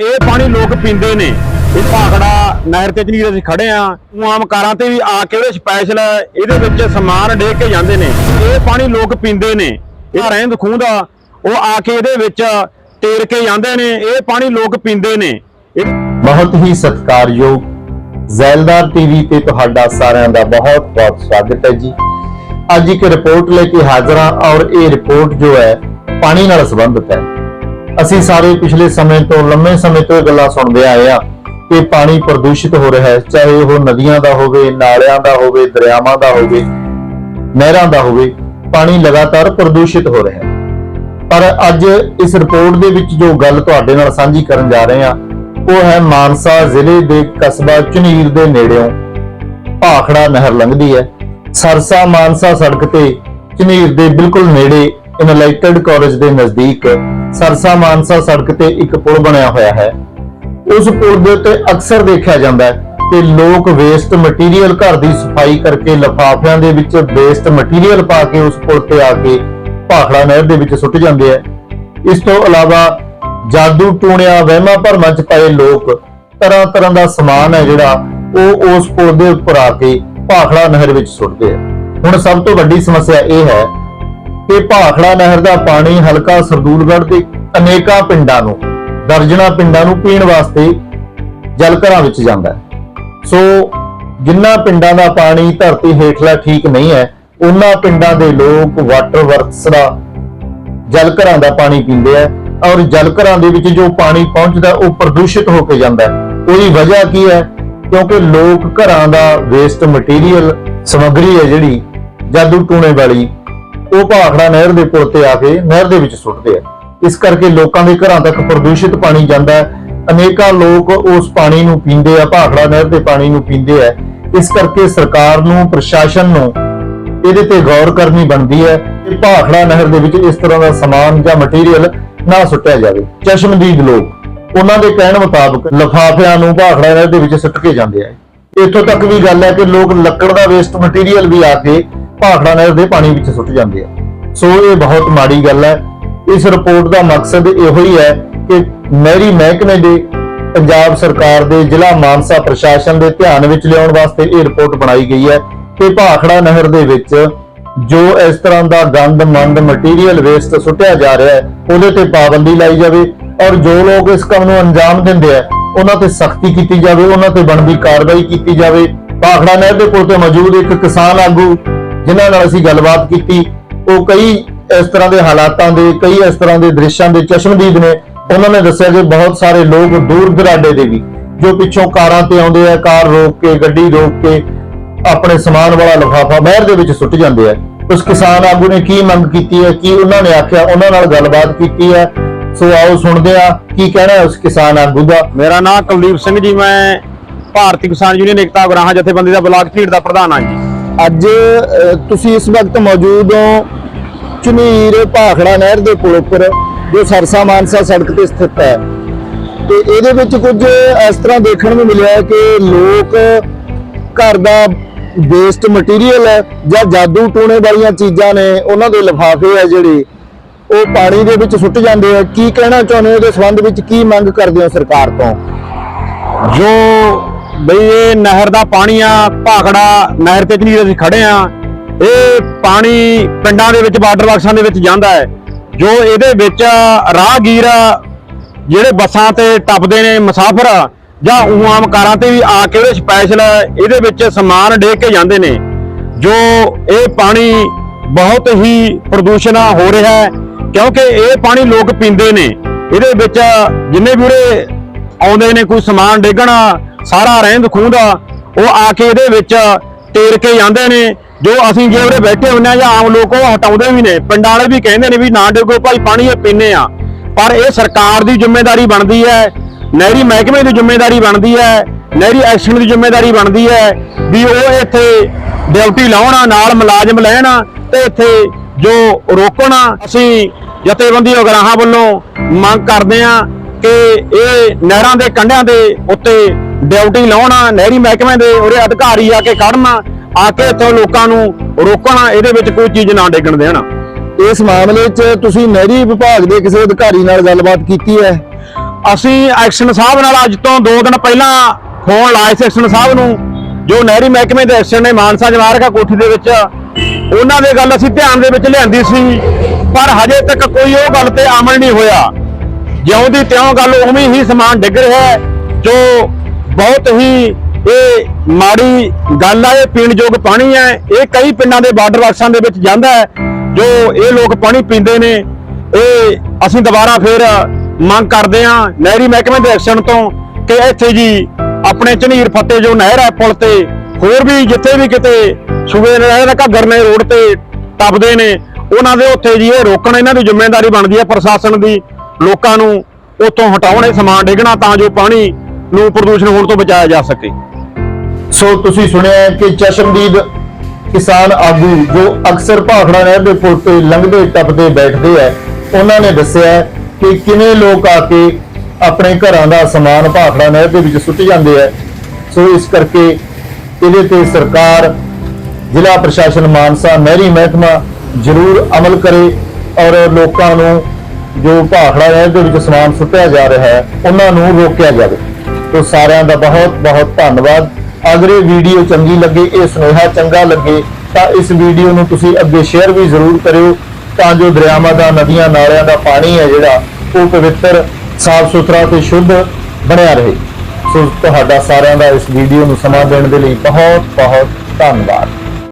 ਇਹ ਪਾਣੀ ਲੋਕ ਪੀਂਦੇ ਨੇ। ਇਹ ਭਾਖੜਾ ਨਹਿਰ ਤੇ ਜਨੀਰ ਅਸੀਂ ਖੜੇ ਆ, ਉਹ ਆਮ ਕਾਰਾਂ ਤੇ ਵੀ ਆ ਕੇ ਉਹਦੇ ਸਪੈਸ਼ਲ ਇਹਦੇ ਵਿੱਚ ਸਮਾਨ ਡੇ ਕੇ ਜਾਂਦੇ ਨੇ। ਇਹ ਪਾਣੀ ਲੋਕ ਪੀਂਦੇ ਨੇ। ਇਹ ਰਹਿੰਦ ਖੂੰਹਦ ਆ। ਉਹ ਆ ਕੇ ਇਹਦੇ ਵਿੱਚ ਤੇਰ ਕੇ ਜਾਂਦੇ ਨੇ। ਇਹ ਪਾਣੀ ਲੋਕ ਪੀਂਦੇ ਨੇ। ਬਹੁਤ ਹੀ ਸਤਿਕਾਰਯੋਗ ਜ਼ੈਲਦਾਰ ਟੀਵੀ ਤੇ ਤੁਹਾਡਾ ਸਾਰਿਆਂ ਦਾ ਬਹੁਤ ਬਹੁਤ ਸਵਾਗਤ ਹੈ ਜੀ। ਅੱਜ ਇੱਕ ਰਿਪੋਰਟ ਲੈ ਕੇ ਹਾਜ਼ਰ ਹਾਂ ਔਰ ਇਹ ਰਿਪੋਰਟ ਜੋ ਹੈ ਪਾਣੀ ਨਾਲ ਸੰਬੰਧਿਤ ਹੈ। ਅਸੀਂ ਸਾਰੇ ਪਿਛਲੇ ਸਮੇਂ ਤੋਂ, ਲੰਮੇ ਸਮੇਂ ਤੋਂ ਇਹ ਗੱਲਾਂ ਸੁਣਦੇ ਆਏ ਆ ਕਿ ਪਾਣੀ ਪ੍ਰਦੂਸ਼ਿਤ ਹੋ ਰਿਹਾ ਹੈ, ਚਾਹੇ ਉਹ ਨਦੀਆਂ ਦਾ ਹੋਵੇ, ਨਾਲਿਆਂ ਦਾ ਹੋਵੇ, ਦਰਿਆਵਾਂ ਦਾ ਹੋਵੇ, ਨਹਿਰਾਂ ਦਾ ਹੋਵੇ, ਪਾਣੀ ਲਗਾਤਾਰ ਪ੍ਰਦੂਸ਼ਿਤ ਹੋ ਰਿਹਾ ਹੈ। ਪਰ ਅੱਜ ਇਸ ਰਿਪੋਰਟ ਦੇ ਵਿੱਚ ਜੋ ਗੱਲ ਤੁਹਾਡੇ ਨਾਲ ਸਾਂਝੀ ਕਰਨ ਜਾ ਰਹੇ ਹਾਂ, ਉਹ ਹੈ ਮਾਨਸਾ ਜ਼ਿਲ੍ਹੇ ਦੇ ਕਸਬਾ ਝੁਨੀਰ ਦੇ ਨੇੜਿਓਂ, ਭਾਖੜਾ ਨਹਿਰ ਲੰਘਦੀ ਹੈ। ਸਰਸਾ ਮਾਨਸਾ ਸੜਕ ਤੇ ਝੁਨੀਰ ਦੇ ਬਿਲਕੁਲ ਨੇੜੇ ਇਨਲਾਈਟਡ ਕਾਲਜ ਦੇ ਨਜ਼ਦੀਕ ਸਰਸਾ ਮਾਨਸਾ ਸੜਕ ਤੇ ਇੱਕ ਪੁਲ ਬਣਿਆ ਹੋਇਆ ਹੈ। ਉਸ ਪੁਲ ਦੇ ਉੱਤੇ ਅਕਸਰ ਦੇਖਿਆ ਜਾਂਦਾ ਹੈ ਕਿ ਲੋਕ ਵੇਸਟ ਮਟੀਰੀਅਲ ਘਰ ਦੀ ਸਫ਼ਾਈ ਕਰਕੇ ਲਫਾਫਿਆਂ ਦੇ ਵਿੱਚ ਵੇਸਟ ਮਟੀਰੀਅਲ ਪਾ ਕੇ ਉਸ ਪੁਲ ਤੇ ਆ ਕੇ ਭਾਖੜਾ ਨਹਿਰ ਦੇ ਵਿੱਚ ਸੁੱਟ ਜਾਂਦੇ ਆ ਇਸ ਤੋਂ ਇਲਾਵਾ ਜਾਦੂ ਟੂਣਿਆ ਵਹਿਮਾਂ ਭਰਮਾਂ ਚ ਪਏ ਲੋਕ ਤਰ੍ਹਾਂ ਤਰ੍ਹਾਂ ਦਾ ਸਮਾਨ ਹੈ ਜਿਹੜਾ ਉਹ ਉਸ ਪੁਲ ਦੇ ਉੱਪਰ ਆ ਕੇ ਭਾਖੜਾ ਨਹਿਰ ਵਿੱਚ ਸੁੱਟਦੇ ਆ ਹੁਣ ਸਭ ਤੋਂ ਵੱਡੀ ਸਮੱਸਿਆ ਇਹ ਹੈ ਕਿ ਭਾਖੜਾ ਨਹਿਰ ਦਾ ਪਾਣੀ ਹਲਕਾ ਸਰਦੂਲਗੜ੍ਹ ਦੇ ਅਨੇਕਾਂ ਪਿੰਡਾਂ ਨੂੰ, ਦਰਜਨਾਂ ਪਿੰਡਾਂ ਨੂੰ ਪੀਣ ਵਾਸਤੇ ਜਲ ਘਰਾਂ ਵਿੱਚ ਜਾਂਦਾ ਹੈ। ਸੋ ਜਿੰਨਾ ਪਿੰਡਾਂ ਦਾ ਪਾਣੀ ਧਰਤੀ ਹੇਠਲਾ ਠੀਕ ਨਹੀਂ ਹੈ, ਉਹਨਾਂ ਪਿੰਡਾਂ ਦੇ ਲੋਕ ਵਾਟਰ ਵਰਕਸ ਦਾ ਜਲ ਘਰਾਂ ਦਾ ਪਾਣੀ ਪੀਂਦੇ ਆ ਔਰ ਜਲ ਘਰਾਂ ਦੇ ਵਿੱਚ ਜੋ ਪਾਣੀ ਪਹੁੰਚਦਾ ਉਹ ਪ੍ਰਦੂਸ਼ਿਤ ਹੋ ਕੇ ਜਾਂਦਾ ਹੈ। ਉਹਦੀ ਵਜ੍ਹਾ ਕੀ ਹੈ? ਕਿਉਂਕਿ ਲੋਕ ਘਰਾਂ ਦਾ ਵੇਸਟ ਮਟੀਰੀਅਲ ਸਮੱਗਰੀ ਹੈ ਜਿਹੜੀ, ਜਾਦੂ ਟੂਣੇ ਵਾਲੀ ਉਹ ਭਾਖੜਾ ਨਹਿਰ ਦੇ ਪੁਲ ਤੇ ਆ ਕੇ ਨਹਿਰ ਦੇ ਵਿੱਚ ਸੁੱਟਦੇ ਆ। ਇਸ ਕਰਕੇ ਲੋਕਾਂ ਦੇ ਘਰਾਂ ਤੱਕ ਪ੍ਰਦੂਸ਼ਿਤ ਪਾਣੀ ਜਾਂਦਾ ਹੈ। ਅਨੇਕਾਂ ਲੋਕ ਉਸ ਪਾਣੀ ਨੂੰ ਪੀਂਦੇ ਆ, ਭਾਖੜਾ ਨਹਿਰ ਦੇ ਪਾਣੀ ਨੂੰ ਪੀਂਦੇ ਆ। ਇਸ ਕਰਕੇ ਸਰਕਾਰ ਨੂੰ, ਪ੍ਰਸ਼ਾਸਨ ਨੂੰ ਇਹਦੇ ਤੇ ਗੌਰ ਕਰਨੀ ਬਣਦੀ ਹੈ ਕਿ ਭਾਖੜਾ ਨਹਿਰ ਦੇ ਵਿੱਚ ਇਸ ਤਰ੍ਹਾਂ ਦਾ ਸਮਾਨ ਜਾਂ ਮਟੀਰੀਅਲ ਨਾ ਸੁੱਟਿਆ ਜਾਵੇ। ਚਸ਼ਮਦੀਦ ਲੋਕ, ਉਹਨਾਂ ਦੇ ਕਹਿਣ ਮੁਤਾਬਕ ਲਫਾਫਿਆਂ ਨੂੰ ਭਾਖੜਾ ਨਹਿਰ ਦੇ ਵਿੱਚ ਸੁੱਟ ਕੇ ਜਾਂਦੇ ਆ। ਇੱਥੋਂ ਤੱਕ ਵੀ ਗੱਲ ਹੈ ਕਿ ਲੋਕ ਲੱਕੜ ਦਾ ਵੇਸਟ ਮਟੀਰੀਅਲ ਵੀ ਆ ਕੇ ਭਾਖੜਾ ਨਹਿਰ ਦੇ ਪਾਣੀ ਵਿੱਚ ਸੁੱਟ ਜਾਂਦੇ ਆ। ਸੋ ਇਹ ਬਹੁਤ ਮਾੜੀ ਗੱਲ ਹੈ। ਇਸ ਰਿਪੋਰਟ ਦਾ ਮਕਸਦ ਇਹੋ ਹੀ ਹੈ ਕਿ ਨਹਿਰੀ ਮਹਿਕਮੇ ਦੇ ਪੰਜਾਬ ਸਰਕਾਰ ਦੇ ਜ਼ਿਲ੍ਹਾ ਮਾਨਸਾ ਪ੍ਰਸ਼ਾਸਨ ਦੇ ਧਿਆਨ ਵਿੱਚ ਲਿਆਉਣ ਵਾਸਤੇ ਇਹ ਰਿਪੋਰਟ ਬਣਾਈ ਗਈ ਹੈ ਕਿ ਭਾਖੜਾ ਨਹਿਰ ਦੇ ਵਿੱਚ ਜੋ ਇਸ ਤਰ੍ਹਾਂ ਦਾ ਗੰਦ ਮੰਦ ਮਟੀਰੀਅਲ ਵੇਸਟ ਸੁੱਟਿਆ ਜਾ ਰਿਹਾ ਹੈ, ਉਹਦੇ ਤੇ ਪਾਬੰਦੀ ਲਾਈ ਜਾਵੇ ਔਰ ਜੋ ਲੋਕ ਇਸ ਕੰਮ ਨੂੰ ਅੰਜਾਮ ਦਿੰਦੇ ਆ, ਉਹਨਾਂ ਤੇ ਸਖਤੀ ਕੀਤੀ ਜਾਵੇ, ਉਹਨਾਂ ਤੇ ਬਣਦੀ ਕਾਰਵਾਈ ਕੀਤੀ ਜਾਵੇ। ਭਾਖੜਾ ਨਹਿਰ ਦੇ ਕੋਲ ਤੇ ਮੌਜੂਦ ਇੱਕ ਕਿਸਾਨ ਆਗੂ ਜਿਨ੍ਹਾਂ ਨਾਲ ਅਸੀਂ ਗੱਲਬਾਤ ਕੀਤੀ, ਉਹ ਕਈ ਇਸ ਤਰ੍ਹਾਂ ਦੇ ਹਾਲਾਤਾਂ ਦੇ, ਕਈ ਇਸ ਤਰ੍ਹਾਂ ਦੇ ਦ੍ਰਿਸ਼ਾਂ ਦੇ ਚਸ਼ਮਦੀਦ ਨੇ। ਉਹਨਾਂ ਨੇ ਦੱਸਿਆ ਕਿ ਬਹੁਤ ਸਾਰੇ ਲੋਕ ਦੂਰ ਦਰਾਡੇ ਦੇ ਵੀ, ਜੋ ਪਿੱਛੋਂ ਕਾਰਾਂ ਤੇ ਆਉਂਦੇ ਆ, ਕਾਰ ਰੋਕ ਕੇ, ਗੱਡੀ ਰੋਕ ਕੇ, ਆਪਣੇ ਸਮਾਨ ਵਾਲਾ ਲਿਫਾਫਾ ਨਹਿਰ ਦੇ ਵਿੱਚ ਸੁੱਟ ਜਾਂਦੇ ਆ। ਉਸ ਕਿਸਾਨ ਆਗੂ ਨੇ ਕੀ ਮੰਗ ਕੀਤੀ ਹੈ, ਕੀ ਉਹਨਾਂ ਨੇ ਆਖਿਆ, ਉਹਨਾਂ ਨਾਲ ਗੱਲਬਾਤ ਕੀਤੀ ਹੈ। ਸੋ ਆਓ ਸੁਣਦੇ ਆ ਕੀ ਕਹਿਣਾ ਹੈ ਉਸ ਕਿਸਾਨ ਆਗੂ ਦਾ? ਮੇਰਾ ਨਾਮ ਕੁਲਦੀਪ ਸਿੰਘ ਜੀ, ਮੈਂ ਭਾਰਤੀ ਕਿਸਾਨ ਯੂਨੀਅਨ ਏਕਤਾ ਗਰਾਹਾਂ ਜਥੇਬੰਦੀ ਦਾ ਬਲਾਕ ਢੀਡ ਦਾ ਪ੍ਰਧਾਨ ਹਾਂ ਜੀ। ਅੱਜ ਤੁਸੀਂ ਇਸ ਵਕਤ ਮੌਜੂਦ ਹੋ ਝੁਨੀਰ ਭਾਖੜਾ ਨਹਿਰ ਦੇ ਪੁਲ ਉੱਪਰ, ਜੋ ਸਰਸਾ ਮਾਨਸਾ ਸੜਕ ਤੇ ਸਥਿਤ ਹੈ। ਤੇ ਇਹਦੇ ਵਿੱਚ ਕੁਝ ਇਸ ਤਰ੍ਹਾਂ ਦੇਖਣ ਨੂੰ ਮਿਲਿਆ ਕਿ ਲੋਕ ਘਰ ਦਾ ਵੇਸਟ ਮਟੀਰੀਅਲ ਹੈ ਜਾਂ ਜਾਦੂ ਟੂਣੇ ਵਾਲੀਆਂ ਚੀਜ਼ਾਂ ਨੇ, ਉਹਨਾਂ ਦੇ ਲਿਫਾਫੇ ਆ ਜਿਹੜੇ, ਉਹ ਪਾਣੀ ਦੇ ਵਿੱਚ ਸੁੱਟ ਜਾਂਦੇ ਆ। ਕੀ ਕਹਿਣਾ ਚਾਹੁੰਦੇ ਹੋ? ਇਹਦੇ ਸੰਬੰਧ ਵਿੱਚ ਕੀ ਮੰਗ ਕਰਦੇ ਹੋ ਸਰਕਾਰ ਤੋਂ? ਜੋ ਬਈ ਇਹ ਨਹਿਰ ਦਾ ਪਾਣੀ ਆ, ਭਾਖੜਾ ਨਹਿਰ ਤੇ ਜਨੀਰ ਅਸੀਂ ਖੜੇ ਆ, ਇਹ ਪਾਣੀ ਪਿੰਡਾਂ ਦੇ ਵਿੱਚ, ਬਾਰਡਰ ਬਾਕਸਾਂ ਦੇ ਵਿੱਚ ਜਾਂਦਾ ਹੈ। ਜੋ ਇਹਦੇ ਵਿੱਚ ਰਾਹਗੀਰ ਜਿਹੜੇ ਬੱਸਾਂ ਤੇ ਟੱਪਦੇ ਨੇ ਮੁਸਾਫਰ, ਜਾਂ ਊਂ ਆਮ ਕਾਰਾਂ ਤੇ ਵੀ ਆ ਕੇ ਉਹਦੇ ਸਪੈਸ਼ਲ ਇਹਦੇ ਵਿੱਚ ਸਮਾਨ ਡੇ ਕੇ ਜਾਂਦੇ ਨੇ। ਜੋ ਇਹ ਪਾਣੀ ਬਹੁਤ ਹੀ ਪ੍ਰਦੂਸ਼ਣ ਹੋ ਰਿਹਾ ਹੈ, ਕਿਉਂਕਿ ਇਹ ਪਾਣੀ ਲੋਕ ਪੀਂਦੇ ਨੇ। ਇਹਦੇ ਵਿੱਚ ਜਿੰਨੇ ਵੀ ਉਰੇ ਆਉਂਦੇ ਨੇ, ਕੋਈ ਸਮਾਨ ਡੇਗਣਾ ਸਾਰਾ ਰਹਿੰਦ ਖੂੰਹਦ ਉਹ ਆ ਕੇ ਇਹਦੇ ਵਿੱਚ ਤੇਰ ਕੇ ਜਾਂਦੇ ਨੇ, ਜੋ ਅਸੀਂ ਜੇ ਉਰੇ ਬੈਠੇ ਹੁੰਨੇ ਆ ਜਾਂ ਆਮ ਲੋਕ ਉਹ ਹਟਾਉਂਦੇ ਵੀ ਨੇ, ਪਿੰਡਾਂ ਵਾਲੇ ਵੀ ਕਹਿੰਦੇ ਨੇ ਵੀ ਨਾ ਡੇਗੋ ਭਾਈ, ਪਾਣੀ ਇਹ ਪੀਨੇ ਆ। ਪਰ ਇਹ ਸਰਕਾਰ ਦੀ ਜ਼ਿੰਮੇਵਾਰੀ ਬਣਦੀ ਹੈ, ਨਹਿਰੀ ਮਹਿਕਮੇ ਦੀ ਜ਼ਿੰਮੇਵਾਰੀ ਬਣਦੀ ਹੈ, ਨਹਿਰੀ ਐਕਸ਼ਨ ਦੀ ਜ਼ਿੰਮੇਵਾਰੀ ਬਣਦੀ ਹੈ ਵੀ ਉਹ ਇੱਥੇ ਡਿਊਟੀ ਲਾਉਣਾ, ਨਾਲ ਮੁਲਾਜ਼ਮ ਲੈਣ ਤੇ ਇੱਥੇ ਜੋ ਰੋਕਣ। ਅਸੀਂ ਜਥੇਬੰਦੀ ਉਗਰਾਹਾਂ ਵੱਲੋਂ ਮੰਗ ਕਰਦੇ ਆ ਕਿ ਇਹ ਨਹਿਰਾਂ ਦੇ ਕੰਢਿਆਂ ਦੇ ਉੱਤੇ ਡਿਊਟੀ ਲਾਉਣਾ ਨਹਿਰੀ ਮਹਿਕਮੇ ਦੇ ਉਹਦੇ ਅਧਿਕਾਰੀ ਆ ਕੇ ਖੜਨ ਆ ਕੇ ਇੱਥੋਂ ਲੋਕਾਂ ਨੂੰ ਰੋਕਣਾ ਇਹਦੇ ਵਿੱਚ ਕੋਈ ਚੀਜ਼ ਨਾ ਡੇਗਣ ਦੇਣ। ਇਸ ਮਾਮਲੇ 'ਚ ਤੁਸੀਂ ਨਹਿਰੀ ਵਿਭਾਗ ਦੇ ਕਿਸੇ ਅਧਿਕਾਰੀ ਨਾਲ ਗੱਲਬਾਤ ਕੀਤੀ ਹੈ? ਅਸੀਂ ਐਕਸ਼ਨ ਸਾਹਿਬ ਨਾਲ ਅੱਜ ਤੋਂ 2 ਦਿਨ ਪਹਿਲਾਂ ਫੋਨ ਲਾਇਆ ਸੀ ਐਕਸ਼ਨ ਸਾਹਿਬ ਨੂੰ ਜੋ ਨਹਿਰੀ ਮਹਿਕਮੇ ਦੇ ਐਕਸ਼ਨ ਨੇ ਮਾਨਸਾ ਜਮਾਰਕਾ ਕੋਠੀ ਦੇ ਵਿੱਚ। ਉਹਨਾਂ ਦੇ ਗੱਲ ਅਸੀਂ ਧਿਆਨ ਦੇ ਵਿੱਚ ਲਿਆਂਦੀ ਸੀ ਪਰ ਹਜੇ ਤੱਕ ਕੋਈ ਉਹ ਗੱਲ ਤੇ ਅਮਲ ਨਹੀਂ ਹੋਇਆ। ਜਿਉਂ ਦੀ ਤਿਉਂ ਗੱਲ ਉਵੇਂ ਹੀ ਸਮਾਨ ਡਿੱਗ ਰਿਹਾ ਜੋ ਬਹੁਤ ਹੀ ਇਹ ਮਾੜੀ ਗੱਲ ਆ, ਇਹ ਪੀਣਯੋਗ ਪਾਣੀ ਹੈ ਇਹ ਕਈ ਪਿੰਡਾਂ ਦੇ ਬਾਰਡਰ ਬਾਕਸਾਂ ਦੇ ਵਿੱਚ ਜਾਂਦਾ ਹੈ, ਜੋ ਇਹ ਲੋਕ ਪਾਣੀ ਪੀਂਦੇ ਨੇ। ਇਹ ਅਸੀਂ ਦੁਬਾਰਾ ਫਿਰ ਮੰਗ ਕਰਦੇ ਹਾਂ ਨਹਿਰੀ ਮਹਿਕਮੇ ਦੇ ਐਕਸ਼ਨ ਤੋਂ ਕਿ ਇੱਥੇ ਜੀ ਆਪਣੇ ਝਨੀਰ ਫੱਤੇ ਜੋ ਨਹਿਰ ਹੈ ਪੁਲ ਤੇ, ਹੋਰ ਵੀ ਜਿੱਥੇ ਵੀ ਕਿਤੇ ਸੂਬੇ ਨਹਿਰ ਦਾ ਘੱਗਰ ਨੇ ਰੋਡ ਤੇ ਟੱਪਦੇ ਨੇ, ਉਹਨਾਂ ਦੇ ਉੱਥੇ ਜੀ ਇਹ ਰੋਕਣ ਇਹਨਾਂ ਦੀ ਜ਼ਿੰਮੇਵਾਰੀ ਬਣਦੀ ਹੈ ਪ੍ਰਸ਼ਾਸਨ ਦੀ, ਲੋਕਾਂ ਨੂੰ ਉੱਥੋਂ ਹਟਾਉਣੇ ਸਮਾਨ ਡੇਗਣਾ ਤਾਂ ਜੋ ਪਾਣੀ ਨੂੰ ਪ੍ਰਦੂਸ਼ਣ ਹੋਣ ਤੋਂ ਬਚਾਇਆ ਜਾ ਸਕੇ। ਸੋ ਤੁਸੀਂ ਸੁਣਿਆ ਕਿ ਚਸ਼ਮਦੀਦ ਕਿਸਾਨ ਆਗੂ ਜੋ ਅਕਸਰ ਭਾਖੜਾ ਨਹਿਰ ਦੇ ਪੁਲ ਤੇ ਲੰਘਦੇ ਟੱਪਦੇ ਬੈਠਦੇ ਆ ਉਹਨਾਂ ਨੇ ਦੱਸਿਆ ਕਿ ਕਿਵੇਂ ਲੋਕ ਆ ਕੇ ਆਪਣੇ ਘਰਾਂ ਦਾ ਸਮਾਨ ਭਾਖੜਾ ਨਹਿਰ ਦੇ ਵਿੱਚ ਸੁੱਟ ਜਾਂਦੇ ਆ ਸੋ ਇਸ ਕਰਕੇ ਇਹਦੇ ਤੇ ਸਰਕਾਰ, ਜ਼ਿਲ੍ਹਾ ਪ੍ਰਸ਼ਾਸਨ ਮਾਨਸਾ, ਨਹਿਰੀ ਮਹਿਕਮਾ ਜ਼ਰੂਰ ਅਮਲ ਕਰੇ ਔਰ ਲੋਕਾਂ ਨੂੰ ਜੋ ਭਾਖੜਾ ਨਹਿਰ ਦੇ ਵਿੱਚ ਸਮਾਨ ਸੁੱਟਿਆ ਜਾ ਰਿਹਾ ਹੈ, ਉਹਨਾਂ ਨੂੰ ਰੋਕਿਆ ਜਾਵੇ। ਤੋ ਸਾਰਿਆਂ ਦਾ ਬਹੁਤ ਬਹੁਤ ਧੰਨਵਾਦ। ਅਗਰ ਇਹ ਵੀਡੀਓ ਚੰਗੀ ਲੱਗੇ, ਇਹ ਸੁਨੇਹਾ ਚੰਗਾ ਲੱਗੇ, ਤਾਂ ਇਸ ਵੀਡੀਓ ਨੂੰ ਤੁਸੀਂ ਅੱਗੇ ਸ਼ੇਅਰ ਵੀ ਜ਼ਰੂਰ ਕਰਿਓ, ਤਾਂ ਜੋ ਦਰਿਆਵਾਂ ਦਾ, ਨਦੀਆਂ, ਨਾਲਿਆਂ ਦਾ ਪਾਣੀ ਹੈ ਜਿਹੜਾ, ਉਹ ਪਵਿੱਤਰ, ਸਾਫ਼ ਸੁਥਰਾ ਤੇ ਸ਼ੁੱਧ ਬਣਿਆ ਰਹੇ। ਸੋ ਤੁਹਾਡਾ ਸਾਰਿਆਂ ਦਾ ਇਸ ਵੀਡੀਓ ਨੂੰ ਸਮਾਂ ਦੇਣ ਦੇ ਲਈ ਬਹੁਤ ਬਹੁਤ ਧੰਨਵਾਦ।